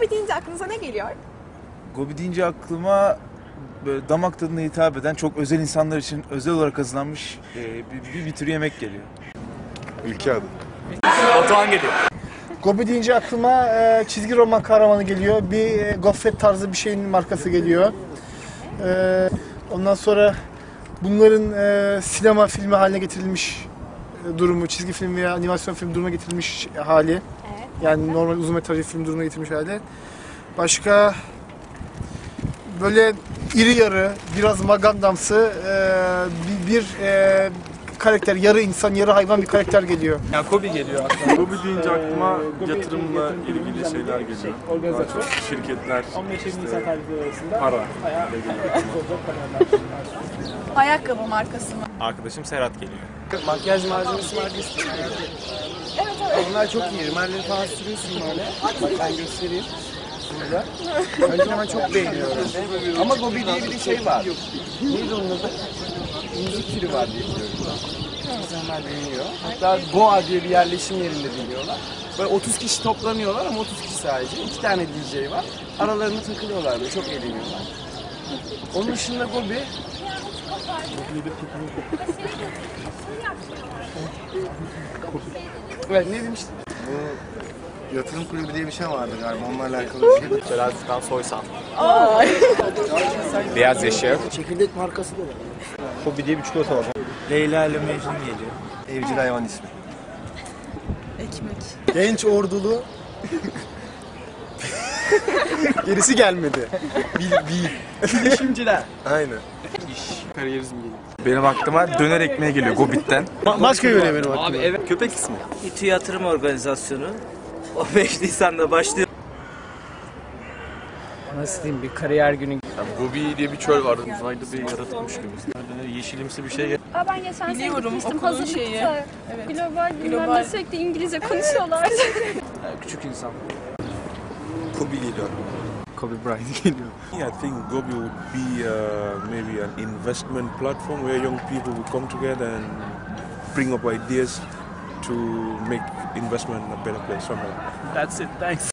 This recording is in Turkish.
Gobi deyince aklınıza ne geliyor? Gobi deyince aklıma böyle damak tadına hitap eden çok özel insanlar için özel olarak hazırlanmış e, bir, bir, bir tür yemek geliyor. Ülke adı. Gobi deyince aklıma e, çizgi roman kahramanı geliyor. Bir e, gofret tarzı bir şeyin markası geliyor. E, ondan sonra bunların e, sinema filmi haline getirilmiş e, durumu, çizgi film veya animasyon film duruma getirilmiş hali. Yani normal uzun metrajlı film durumuna getirmiş hali. Başka böyle iri yarı, biraz magandamsı e, bir, bir e, karakter, yarı insan, yarı hayvan bir karakter geliyor. Yani Kobe geliyor aklıma. Gobi deyince aklıma yatırımla ilgili şeyler geliyor. Daha çok şirketler, işte para. Ayakkabı markası mı? Arkadaşım Serhat geliyor. Makyaj malzemesi var diye Evet evet. Onlar çok iyi. Rimelleri falan sürüyorsun böyle. Bak ben göstereyim. Önce ben çok beğeniyorum. Ama Gobi diye bir şey var. Neydi onun adı? Müzik türü var diye biliyorum. İnsanlar beğeniyor. Hatta Goa diye bir yerleşim yerinde biliyorlar. Böyle 30 kişi toplanıyorlar ama 30 kişi sadece. İki tane DJ var. Aralarında takılıyorlar böyle. Çok eğleniyorlar. Onun dışında Gobi Evet ne demiştin? Yatırım kulübü diye bir şey vardı galiba. Onunla alakalı bir şey. Şelalesi'den Soysal. Beyaz Yeşil. Çekirdek markası da var. Kobe diye bir çikolata var. Leyla ile Mecnun geliyor. Evcil hayvan ismi. Genç ordulu. Gerisi gelmedi. Bil, bil. Girişimciler. Aynen. Kariyerizm geliyor. Benim aklıma döner ekmeği geliyor Gobit'ten. Başka yöne benim aklıma. Abi evet. Köpek ismi. İTÜ Yatırım Organizasyonu. O 5 Nisan'da başlıyor. Nasıl diyeyim bir kariyer günü Gobi diye bir çöl vardı. Uzayda bir yaratıkmış gibi. Yeşilimsi bir şey. Aa, ben geçen sene Biliyorum, gitmiştim okulun hazırlıkta. şeyi. Global bilmem Global. ne sürekli İngilizce konuşuyorlardı. küçük insan. Kobe geliyor. Kobe Bryant geliyor. I think Gobi would be uh, maybe an investment platform where young people would come together and bring up ideas to make investment a better place somewhere. That's it. Thanks.